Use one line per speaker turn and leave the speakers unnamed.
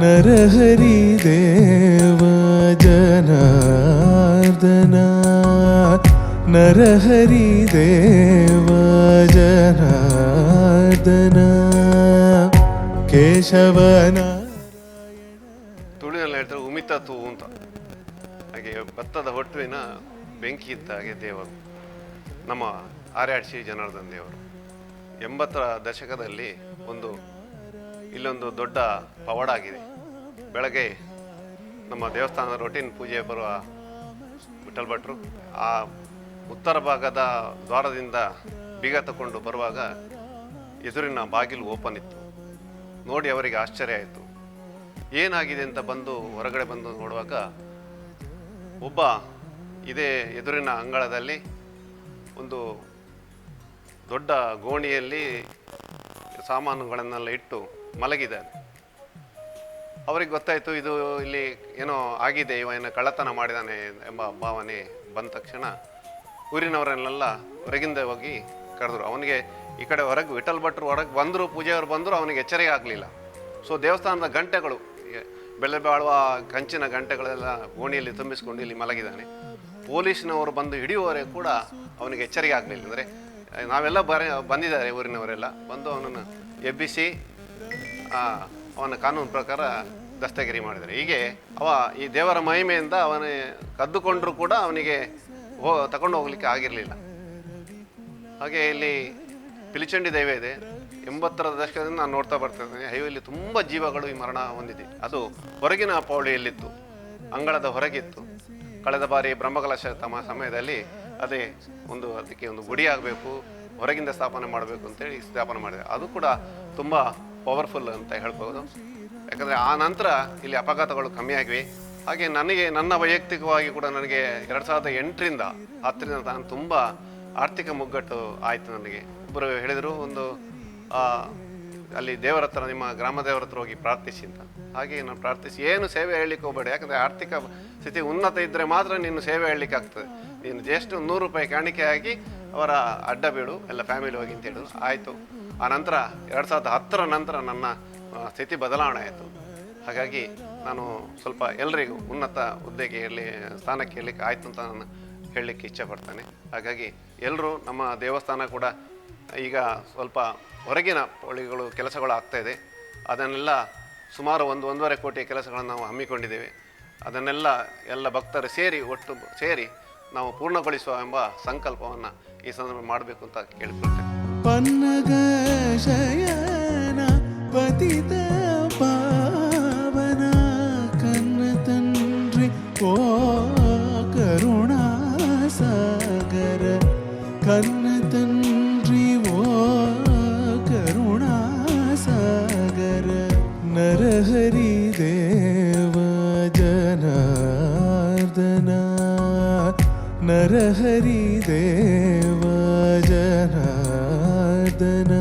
ನರಹರಿ ದೇವ ಜನಾರ್ದನ ನರಹರಿ ದೇವ ಜನಾರ್ದನ ಕೇಶವನ
ಹೇಳ್ತಾರೆ ಅಂತ. ಹಾಗೆ ಭತ್ತದ ಹೊಟ್ಟುವಿನ ಬೆಂಕಿ ಇದ್ದ ಹಾಗೆ ದೇವರು, ನಮ್ಮ ಆರ್ಯಾಡ್ಸಿ ಜನಾರ್ದನ್ ದೇವರು, ಎಂಬತ್ತರ ದಶಕದಲ್ಲಿ ಒಂದು, ಇಲ್ಲೊಂದು ದೊಡ್ಡ ಪವಾಡ ಆಗಿದೆ. ಬೆಳಗ್ಗೆ ನಮ್ಮ ದೇವಸ್ಥಾನದ ರೊಟೀನ್ ಪೂಜೆ ಬರುವ ವಿಠಲ್ ಭಟ್ರು, ಆ ಉತ್ತರ ಭಾಗದ ದ್ವಾರದಿಂದ ಬೀಗ ತಗೊಂಡು ಬರುವಾಗ ಎದುರಿನ ಬಾಗಿಲು ಓಪನ್ ಇತ್ತು. ನೋಡಿ ಅವರಿಗೆ ಆಶ್ಚರ್ಯ ಆಯಿತು. ಏನಾಗಿದೆ ಅಂತ ಬಂದು ಹೊರಗಡೆ ಬಂದು ನೋಡುವಾಗ ಒಬ್ಬ ಇದೇ ಎದುರಿನ ಅಂಗಳದಲ್ಲಿ ಒಂದು ದೊಡ್ಡ ಗೋಣಿಯಲ್ಲಿ ಸಾಮಾನುಗಳನ್ನೆಲ್ಲ ಇಟ್ಟು ಮಲಗಿದ್ದಾನೆ. ಅವರಿಗೆ ಗೊತ್ತಾಯಿತು, ಇದು ಇಲ್ಲಿ ಏನೋ ಆಗಿದೆ, ಇವ ಏನೋ ಕಳ್ಳತನ ಮಾಡಿದಾನೆ ಎಂಬ ಭಾವನೆ ಬಂದ ತಕ್ಷಣ ಊರಿನವರನ್ನೆಲ್ಲ ಹೊರಗಿಂದ ಹೋಗಿ ಕರೆದ್ರು. ಅವನಿಗೆ ಈ ಕಡೆ ಹೊರಗೆ ವಿಠಲ್ ಭಟ್ರು ಹೊರಗೆ ಬಂದರು, ಪೂಜೆಯವರು ಬಂದರು, ಅವನಿಗೆ ಎಚ್ಚರಿಕೆ ಆಗಲಿಲ್ಲ. ಸೊ ದೇವಸ್ಥಾನದ ಗಂಟೆಗಳು ಬೆಲೆ ಬಾಳುವ ಕಂಚಿನ ಗಂಟೆಗಳೆಲ್ಲ ಗೋಣಿಯಲ್ಲಿ ತುಂಬಿಸಿಕೊಂಡು ಇಲ್ಲಿ ಮಲಗಿದ್ದಾನೆ. ಪೊಲೀಸ್ನವರು ಬಂದು ಹಿಡಿಯುವವರೆಗೆ ಕೂಡ ಅವನಿಗೆ ಎಚ್ಚರಿಕೆ ಆಗಲಿಲ್ಲ. ಅಂದರೆ ನಾವೆಲ್ಲ ಬರ, ಬಂದಿದ್ದಾರೆ ಊರಿನವರೆಲ್ಲ. ಬಂದು ಅವನನ್ನು ಎಬ್ಬಿಸಿ ಅವನ ಕಾನೂನು ಪ್ರಕಾರ ದಸ್ತಗಿರಿ ಮಾಡಿದ್ದಾರೆ. ಹೀಗೆ ಅವ ಈ ದೇವರ ಮಹಿಮೆಯಿಂದ ಅವನ ಕದ್ದುಕೊಂಡರೂ ಕೂಡ ಅವನಿಗೆ ಹೋ ತಗೊಂಡು ಹೋಗ್ಲಿಕ್ಕೆ ಆಗಿರಲಿಲ್ಲ. ಹಾಗೆ ಇಲ್ಲಿ ಪಿಲಿಚಂಡಿ ದೈವ ಇದೆ. ಎಂಬತ್ತರ ದಶಕದಿಂದ ನಾನು ನೋಡ್ತಾ ಬರ್ತಿದ್ದೇನೆ ಹೈವೇಲಿ ತುಂಬ ಜೀವಗಳು ಈ ಮರಣ ಹೊಂದಿದೆ. ಅದು ಹೊರಗಿನ ಪೌಳಿಯಲ್ಲಿತ್ತು ಅಂಗಳದ ಹೊರಗಿತ್ತು. ಕಳೆದ ಬಾರಿ ಬ್ರಹ್ಮಕಲಶ ತಮ್ಮ ಸಮಯದಲ್ಲಿ ಅದೇ ಒಂದು ಅದಕ್ಕೆ ಒಂದು ಗುಡಿ ಆಗಬೇಕು, ಹೊರಗಿಂದ ಸ್ಥಾಪನೆ ಮಾಡಬೇಕು ಅಂತೇಳಿ ಸ್ಥಾಪನೆ ಮಾಡಿದೆ. ಅದು ಕೂಡ ತುಂಬ ಪವರ್ಫುಲ್ ಅಂತ ಹೇಳ್ಬೋದು. ಯಾಕಂದರೆ ಆ ನಂತರ ಇಲ್ಲಿ ಅಪಘಾತಗಳು ಕಮ್ಮಿ ಆಗಿವೆ ಹಾಗೆ ನನಗೆ, ನನ್ನ ವೈಯಕ್ತಿಕವಾಗಿ ಕೂಡ ನನಗೆ ಎರಡು ಸಾವಿರದ ಎಂಟರಿಂದ ಹತ್ತರಿಂದ ನಾನು ತುಂಬ ಆರ್ಥಿಕ ಮುಗ್ಗಟ್ಟು ಆಯಿತು ನನಗೆ. ಒಬ್ಬರು ಹೇಳಿದರು, ಒಂದು ಅಲ್ಲಿ ದೇವರ ಹತ್ರ, ನಿಮ್ಮ ಗ್ರಾಮ ದೇವರ ಹತ್ರ ಹೋಗಿ ಪ್ರಾರ್ಥಿಸಿ ಅಂತ. ಹಾಗೆ ನಾನು ಪ್ರಾರ್ಥಿಸಿ. ಏನು ಸೇವೆ ಹೇಳಲಿಕ್ಕೆ ಹೋಗಬೇಡ. ಯಾಕಂದರೆ ಆರ್ಥಿಕ ಸ್ಥಿತಿ ಉನ್ನತ ಇದ್ದರೆ ಮಾತ್ರ ನೀನು ಸೇವೆ ಹೇಳಲಿಕ್ಕೆ ಆಗ್ತದೆ. ನೀನು ಜಸ್ಟ್ ನೂರು ರೂಪಾಯಿ ಕಾಣಿಕೆ ಆಗಿ ಅವರ ಅಡ್ಡ ಬೀಡು, ಎಲ್ಲ ಫ್ಯಾಮಿಲಿ ಹೋಗಿ ಅಂತ ಹೇಳಿದ್ರು. ಆಯಿತು. ಆ ನಂತರ, ಎರಡು ಸಾವಿರದ ಹತ್ತರ ನಂತರ ನನ್ನ ಸ್ಥಿತಿ ಬದಲಾವಣೆ ಆಯಿತು. ಹಾಗಾಗಿ ನಾನು ಸ್ವಲ್ಪ ಎಲ್ಲರಿಗೂ ಉನ್ನತ ಹುದ್ದೆಗೆ ಇರಲಿ, ಸ್ಥಾನಕ್ಕೆ ಇರಲಿಕ್ಕೆ ಆಯಿತು ಅಂತ ನಾನು ಹೇಳಲಿಕ್ಕೆ ಇಚ್ಛೆ ಪಡ್ತಾನೆ. ಹಾಗಾಗಿ ಎಲ್ಲರೂ ನಮ್ಮ ದೇವಸ್ಥಾನ ಕೂಡ ಈಗ ಸ್ವಲ್ಪ ಹೊರಗಿನ ಒಳಿಗಳು ಕೆಲಸಗಳು ಆಗ್ತಾ ಇದೆ. ಅದನ್ನೆಲ್ಲ ಸುಮಾರು ಒಂದು ಒಂದೂವರೆ ಕೋಟಿ ಕೆಲಸಗಳನ್ನು ನಾವು ಹಮ್ಮಿಕೊಂಡಿದ್ದೇವೆ. ಅದನ್ನೆಲ್ಲ ಎಲ್ಲ ಭಕ್ತರು ಸೇರಿ ಒಟ್ಟು ಸೇರಿ ನಾವು ಪೂರ್ಣಗೊಳಿಸುವ ಎಂಬ ಸಂಕಲ್ಪವನ್ನು ಈ ಸಂದರ್ಭ ಮಾಡಬೇಕು ಅಂತ ಕೇಳಿಕೊಳ್ತೇನೆ.
ಪನ್ನಗ ಪತಿತ ಪಾವನ ಕನ್ನ ಓ ಕನ್ನ ತಂಡ್ರಿ ಓ ಕರುಣಾ ಸಾಗರ ನರಹರಿ ದೇವ ಜನಾರ್ದನ ನರಹರಿ ದೇವ ಜನಾರ್ದನ